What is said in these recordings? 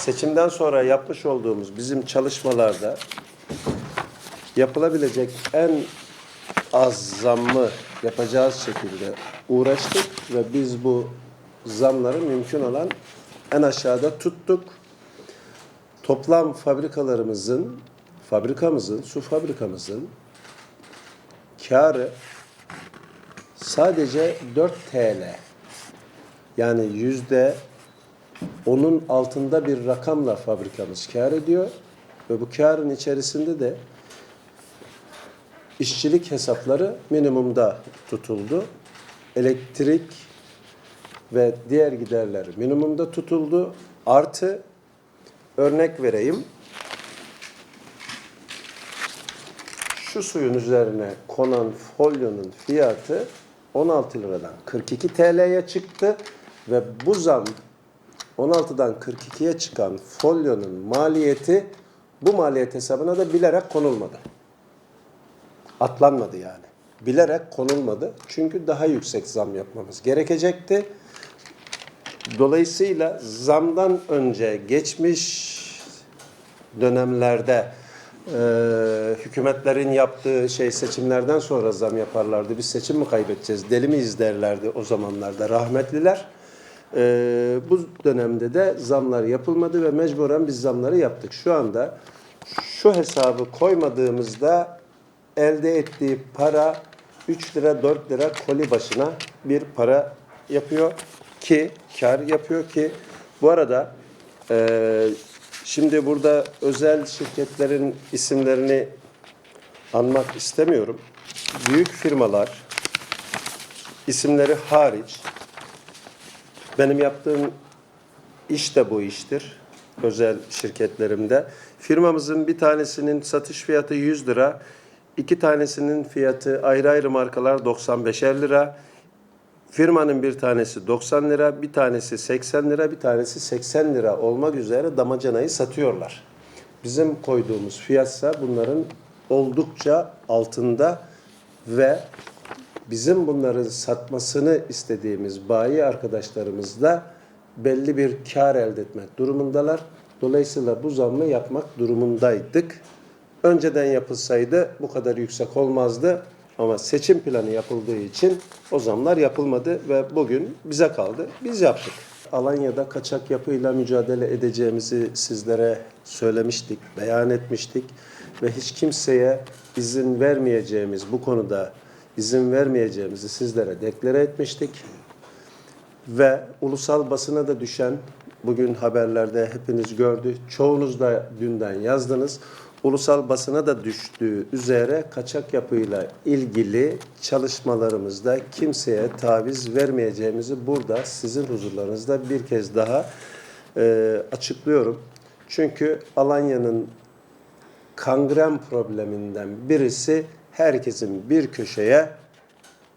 seçimden sonra yapmış olduğumuz bizim çalışmalarda yapılabilecek en az zammı yapacağız şekilde uğraştık ve biz bu zamları mümkün olan en aşağıda tuttuk. Toplam fabrikalarımızın, fabrikamızın, su fabrikamızın karı sadece 4 TL. Yani yüzde onun altında bir rakamla fabrikamız kar ediyor ve bu karın içerisinde de işçilik hesapları minimumda tutuldu. Elektrik ve diğer giderler minimumda tutuldu. Artı örnek vereyim. Şu suyun üzerine konan folyonun fiyatı 16 liradan 42 TL'ye çıktı ve bu zam 16'dan 42'ye çıkan folyonun maliyeti bu maliyet hesabına da bilerek konulmadı. Atlanmadı yani. Bilerek konulmadı. Çünkü daha yüksek zam yapmamız gerekecekti. Dolayısıyla zamdan önce geçmiş dönemlerde e, hükümetlerin yaptığı şey seçimlerden sonra zam yaparlardı. Biz seçim mi kaybedeceğiz, deli miyiz derlerdi o zamanlarda rahmetliler. E, bu dönemde de zamlar yapılmadı ve mecburen biz zamları yaptık. Şu anda şu hesabı koymadığımızda elde ettiği para 3 lira 4 lira koli başına bir para yapıyor ki kar yapıyor ki bu arada e, şimdi burada özel şirketlerin isimlerini anmak istemiyorum. Büyük firmalar isimleri hariç benim yaptığım iş de bu iştir. Özel şirketlerimde. Firmamızın bir tanesinin satış fiyatı 100 lira. iki tanesinin fiyatı ayrı ayrı markalar 95'er lira. Firmanın bir tanesi 90 lira, bir tanesi 80 lira, bir tanesi 80 lira olmak üzere damacanayı satıyorlar. Bizim koyduğumuz fiyatsa bunların oldukça altında ve bizim bunların satmasını istediğimiz bayi arkadaşlarımız da belli bir kar elde etmek durumundalar. Dolayısıyla bu zammı yapmak durumundaydık. Önceden yapılsaydı bu kadar yüksek olmazdı. Ama seçim planı yapıldığı için o zamlar yapılmadı ve bugün bize kaldı. Biz yaptık. Alanya'da kaçak yapıyla mücadele edeceğimizi sizlere söylemiştik, beyan etmiştik ve hiç kimseye izin vermeyeceğimiz bu konuda izin vermeyeceğimizi sizlere deklare etmiştik. Ve ulusal basına da düşen, bugün haberlerde hepiniz gördü, çoğunuz da dünden yazdınız. Ulusal basına da düştüğü üzere kaçak yapıyla ilgili çalışmalarımızda kimseye taviz vermeyeceğimizi burada sizin huzurlarınızda bir kez daha e, açıklıyorum. Çünkü Alanya'nın kangren probleminden birisi herkesin bir köşeye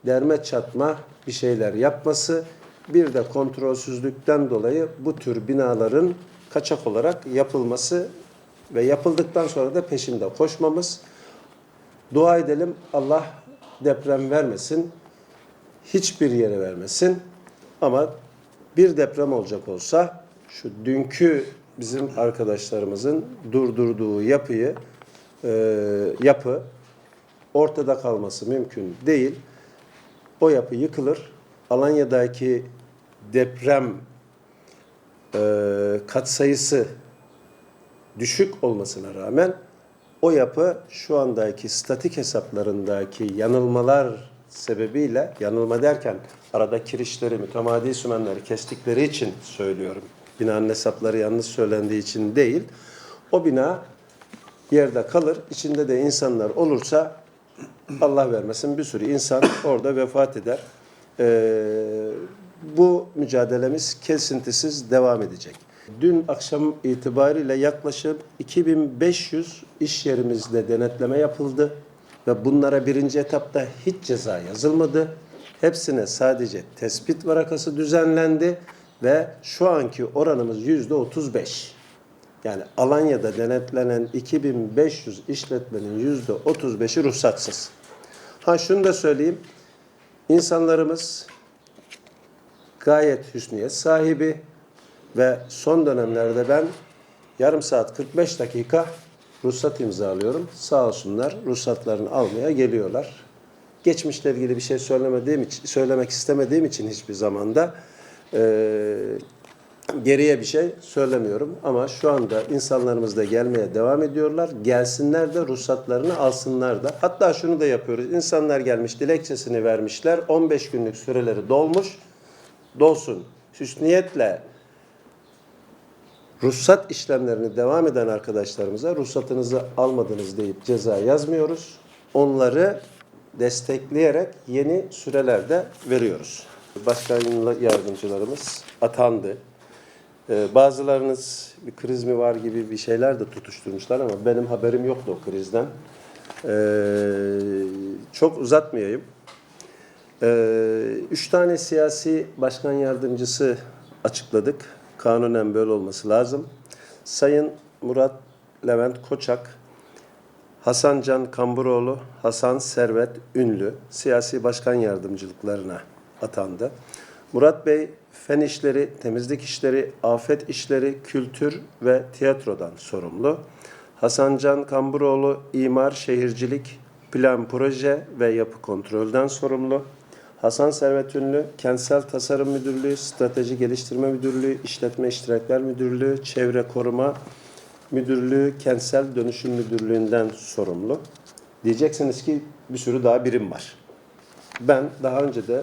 derme çatma bir şeyler yapması, bir de kontrolsüzlükten dolayı bu tür binaların kaçak olarak yapılması ve yapıldıktan sonra da peşinde koşmamız. Dua edelim Allah deprem vermesin, hiçbir yere vermesin. Ama bir deprem olacak olsa şu dünkü bizim arkadaşlarımızın durdurduğu yapıyı e, yapı ortada kalması mümkün değil. O yapı yıkılır. Alanya'daki deprem e, katsayısı düşük olmasına rağmen o yapı şu andaki statik hesaplarındaki yanılmalar sebebiyle yanılma derken arada kirişleri, mütemadi sümenleri kestikleri için söylüyorum. Binanın hesapları yanlış söylendiği için değil. O bina yerde kalır. İçinde de insanlar olursa Allah vermesin bir sürü insan orada vefat eder. Ee, bu mücadelemiz kesintisiz devam edecek. Dün akşam itibariyle yaklaşık 2500 iş yerimizde denetleme yapıldı ve bunlara birinci etapta hiç ceza yazılmadı. Hepsine sadece tespit varakası düzenlendi ve şu anki oranımız yüzde 35. Yani Alanya'da denetlenen 2500 işletmenin yüzde 35'i ruhsatsız. Ha şunu da söyleyeyim. İnsanlarımız gayet hüsniyet sahibi ve son dönemlerde ben Yarım saat 45 dakika ruhsat imzalıyorum. Sağ olsunlar ruhsatlarını almaya geliyorlar. Geçmişle ilgili bir şey söylemediğim için, söylemek istemediğim için hiçbir zamanda eee, geriye bir şey söylemiyorum. Ama şu anda insanlarımız da gelmeye devam ediyorlar. Gelsinler de ruhsatlarını alsınlar da. Hatta şunu da yapıyoruz. İnsanlar gelmiş dilekçesini vermişler. 15 günlük süreleri dolmuş. Dolsun. Hüsniyetle ruhsat işlemlerini devam eden arkadaşlarımıza ruhsatınızı almadınız deyip ceza yazmıyoruz. Onları destekleyerek yeni sürelerde veriyoruz. Başkan yardımcılarımız atandı. Ee, bazılarınız bir kriz mi var gibi bir şeyler de tutuşturmuşlar ama benim haberim yoktu o krizden. Ee, çok uzatmayayım. Ee, üç tane siyasi başkan yardımcısı açıkladık. Kanunen böyle olması lazım. Sayın Murat Levent Koçak, Hasan Can Kamburoğlu, Hasan Servet Ünlü siyasi başkan yardımcılıklarına atandı. Murat Bey fen işleri, temizlik işleri, afet işleri, kültür ve tiyatrodan sorumlu. Hasan Can Kamburoğlu imar, şehircilik, plan, proje ve yapı kontrolden sorumlu. Hasan Servet Ünlü, Kentsel Tasarım Müdürlüğü, Strateji Geliştirme Müdürlüğü, İşletme İştirakler Müdürlüğü, Çevre Koruma Müdürlüğü, Kentsel Dönüşüm Müdürlüğü'nden sorumlu. Diyeceksiniz ki bir sürü daha birim var. Ben daha önce de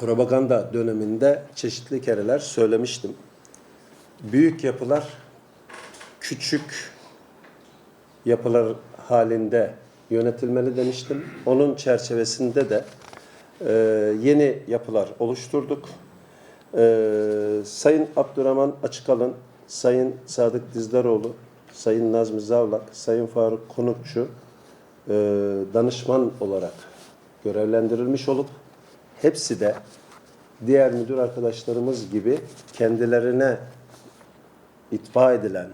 propaganda döneminde çeşitli kereler söylemiştim. Büyük yapılar küçük yapılar halinde yönetilmeli demiştim. Onun çerçevesinde de e, yeni yapılar oluşturduk. E, Sayın Abdurrahman Açıkalın, Sayın Sadık Dizdaroğlu, Sayın Nazmi Zavlak, Sayın Faruk Konukçu e, danışman olarak görevlendirilmiş olup hepsi de diğer müdür arkadaşlarımız gibi kendilerine itfa edilen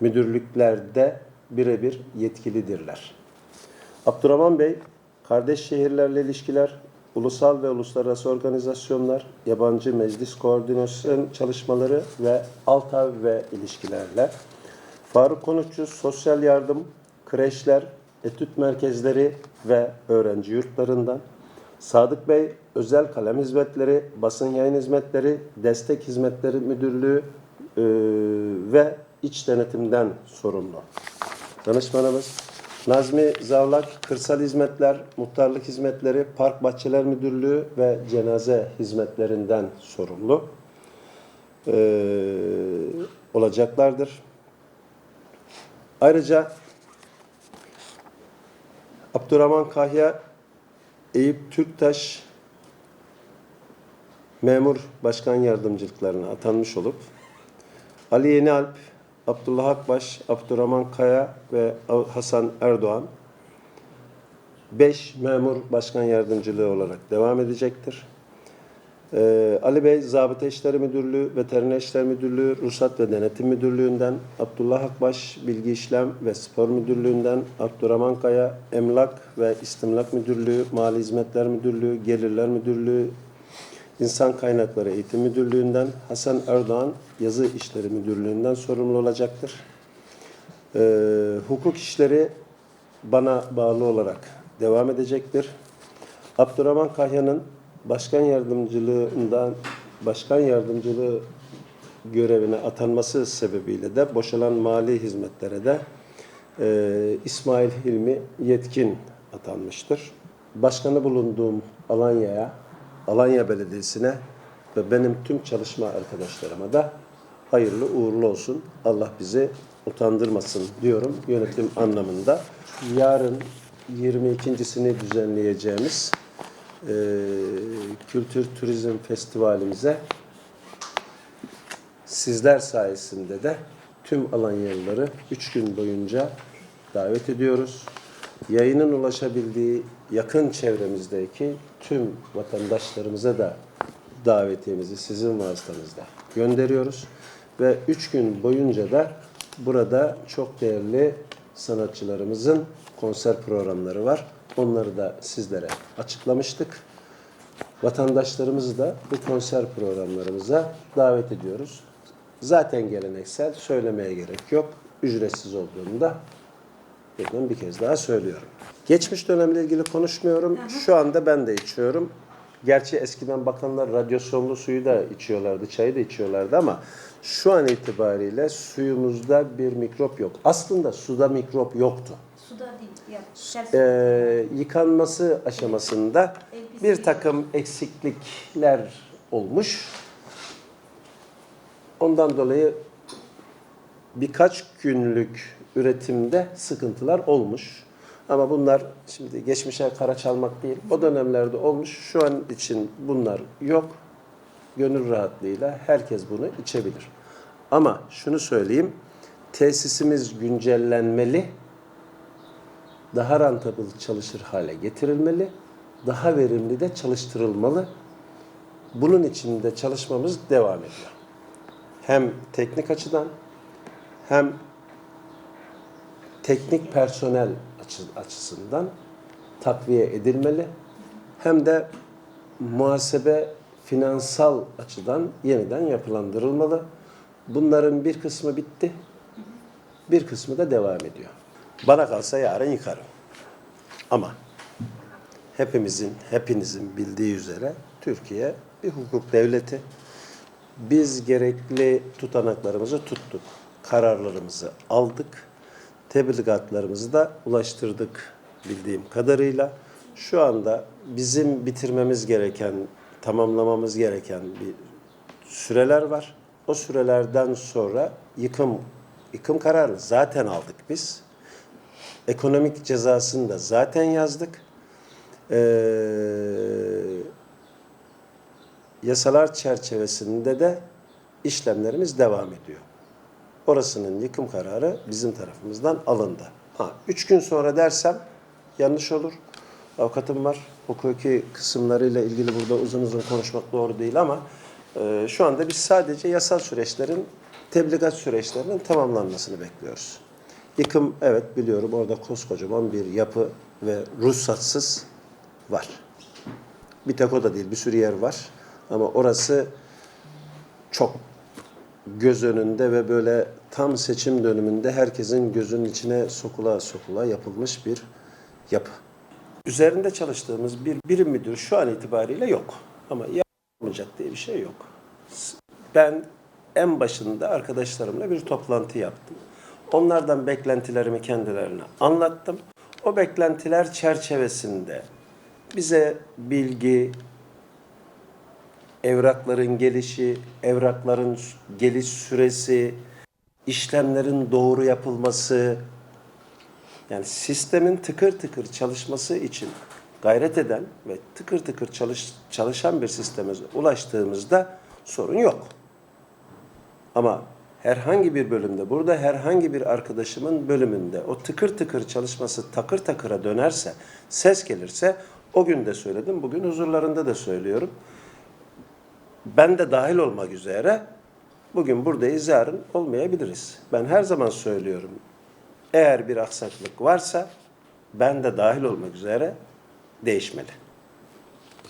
müdürlüklerde birebir yetkilidirler. Abdurrahman Bey, kardeş şehirlerle ilişkiler, ulusal ve uluslararası organizasyonlar, yabancı meclis koordinasyon çalışmaları ve Altav ve ilişkilerle, Faruk Konukçu, sosyal yardım, kreşler, etüt merkezleri ve öğrenci yurtlarından, Sadık Bey, özel kalem hizmetleri, basın yayın hizmetleri, destek hizmetleri müdürlüğü e, ve iç denetimden sorumlu. Danışmanımız Nazmi Zavlak, kırsal hizmetler, muhtarlık hizmetleri, park bahçeler müdürlüğü ve cenaze hizmetlerinden sorumlu e, olacaklardır. Ayrıca Abdurrahman Kahya, Eyüp Türktaş memur başkan yardımcılıklarına atanmış olup Ali Yeni Alp, Abdullah Akbaş, Abdurrahman Kaya ve Hasan Erdoğan 5 memur başkan yardımcılığı olarak devam edecektir. Ee, Ali Bey, Zabıta İşleri Müdürlüğü, Veteriner İşler Müdürlüğü, Ruhsat ve Denetim Müdürlüğü'nden, Abdullah Akbaş, Bilgi İşlem ve Spor Müdürlüğü'nden, Abdurrahman Kaya, Emlak ve İstimlak Müdürlüğü, Mali Hizmetler Müdürlüğü, Gelirler Müdürlüğü, İnsan Kaynakları Eğitim Müdürlüğü'nden, Hasan Erdoğan, Yazı İşleri Müdürlüğü'nden sorumlu olacaktır. Ee, hukuk işleri bana bağlı olarak devam edecektir. Abdurrahman Kahya'nın başkan yardımcılığından başkan yardımcılığı görevine atanması sebebiyle de boşalan mali hizmetlere de e, İsmail Hilmi Yetkin atanmıştır. Başkanı bulunduğum Alanya'ya, Alanya Belediyesi'ne ve benim tüm çalışma arkadaşlarıma da hayırlı uğurlu olsun. Allah bizi utandırmasın diyorum yönetim anlamında. Yarın 22.sini düzenleyeceğimiz e, Kültür Turizm Festivalimize sizler sayesinde de tüm Alanyalıları 3 gün boyunca davet ediyoruz. Yayının ulaşabildiği yakın çevremizdeki tüm vatandaşlarımıza da davetiyemizi sizin vasıtanızda gönderiyoruz. Ve 3 gün boyunca da burada çok değerli sanatçılarımızın konser programları var. Onları da sizlere açıklamıştık. Vatandaşlarımızı da bu konser programlarımıza davet ediyoruz. Zaten geleneksel, söylemeye gerek yok. Ücretsiz olduğunu da buradan bir kez daha söylüyorum. Geçmiş dönemle ilgili konuşmuyorum. Şu anda ben de içiyorum. Gerçi eskiden bakanlar radyasyonlu suyu da içiyorlardı, çayı da içiyorlardı ama şu an itibariyle suyumuzda bir mikrop yok. Aslında suda mikrop yoktu. Suda değil. Yani Ee, yıkanması aşamasında Elbise- bir takım eksiklikler olmuş. Ondan dolayı birkaç günlük üretimde sıkıntılar olmuş. Ama bunlar şimdi geçmişe kara çalmak değil. O dönemlerde olmuş. Şu an için bunlar yok. Gönül rahatlığıyla herkes bunu içebilir. Ama şunu söyleyeyim. Tesisimiz güncellenmeli daha rentable çalışır hale getirilmeli, daha verimli de çalıştırılmalı. Bunun için de çalışmamız devam ediyor. Hem teknik açıdan hem teknik personel açı- açısından takviye edilmeli. Hem de muhasebe finansal açıdan yeniden yapılandırılmalı. Bunların bir kısmı bitti, bir kısmı da devam ediyor. Bana kalsa yarın yıkarım. Ama hepimizin, hepinizin bildiği üzere Türkiye bir hukuk devleti. Biz gerekli tutanaklarımızı tuttuk. Kararlarımızı aldık. Tebligatlarımızı da ulaştırdık bildiğim kadarıyla. Şu anda bizim bitirmemiz gereken, tamamlamamız gereken bir süreler var. O sürelerden sonra yıkım yıkım kararı zaten aldık biz. Ekonomik cezasını da zaten yazdık. Ee, yasalar çerçevesinde de işlemlerimiz devam ediyor. Orasının yıkım kararı bizim tarafımızdan alındı. Ha, üç gün sonra dersem yanlış olur. Avukatım var. Hukuki kısımlarıyla ilgili burada uzun uzun konuşmak doğru değil ama e, şu anda biz sadece yasal süreçlerin, tebligat süreçlerinin tamamlanmasını bekliyoruz. Yıkım evet biliyorum orada koskocaman bir yapı ve ruhsatsız var. Bir tek o da değil bir sürü yer var. Ama orası çok göz önünde ve böyle tam seçim dönümünde herkesin gözünün içine sokula sokula yapılmış bir yapı. Üzerinde çalıştığımız bir birim müdürü şu an itibariyle yok. Ama yapılmayacak diye bir şey yok. Ben en başında arkadaşlarımla bir toplantı yaptım. Onlardan beklentilerimi kendilerine anlattım. O beklentiler çerçevesinde bize bilgi, evrakların gelişi, evrakların geliş süresi, işlemlerin doğru yapılması, yani sistemin tıkır tıkır çalışması için gayret eden ve tıkır tıkır çalış, çalışan bir sisteme ulaştığımızda sorun yok. Ama herhangi bir bölümde, burada herhangi bir arkadaşımın bölümünde o tıkır tıkır çalışması takır takıra dönerse, ses gelirse o gün de söyledim, bugün huzurlarında da söylüyorum. Ben de dahil olmak üzere bugün buradayız, yarın olmayabiliriz. Ben her zaman söylüyorum. Eğer bir aksaklık varsa ben de dahil olmak üzere değişmeli.